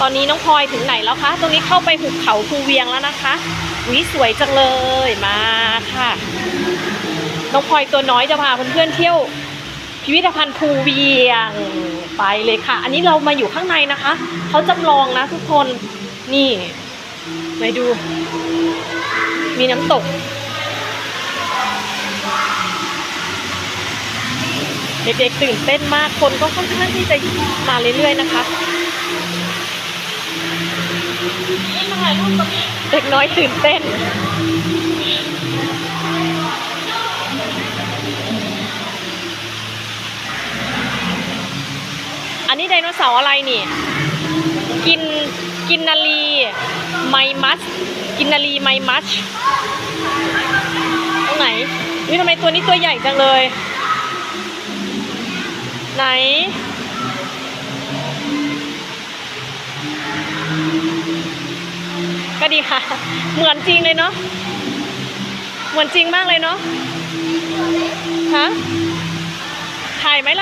ตอนนี้น้องพลอยถึงไหนแล้วคะ ตรงนี้เข้าไปหุบเขาภูเวียงแล้วนะคะวิสวยจังเลยมาค่ะ น้องพลอยตัวน้อยจะพาเพื่อนๆเที่ยว พิพิธภัณฑ์ภูเวียงไปเลยค่ะ อันนี้เรามาอยู่ข้างในนะคะเขาจำลองนะทุกคนนี่ไปดู มีน้ำตกเด็กๆตื่นเต้นมากคนก็ค่อนข้างที่จะมาเรื่อยๆนะคะ เด็กน้อยตื่นเต้น อันนี้ไดโนเสาร์อะไรนี่ กินกินนารีไมมัส กินนารีไมมัสตรงไหนนี่ทำไมตัวนี้ตัวใหญ่จังเลย ไหน ก็ดีค่ะ เหมือนจริงเลยเนาะเหมือนจริงมากเลยเนาะฮะถ่ายไหมล่ะ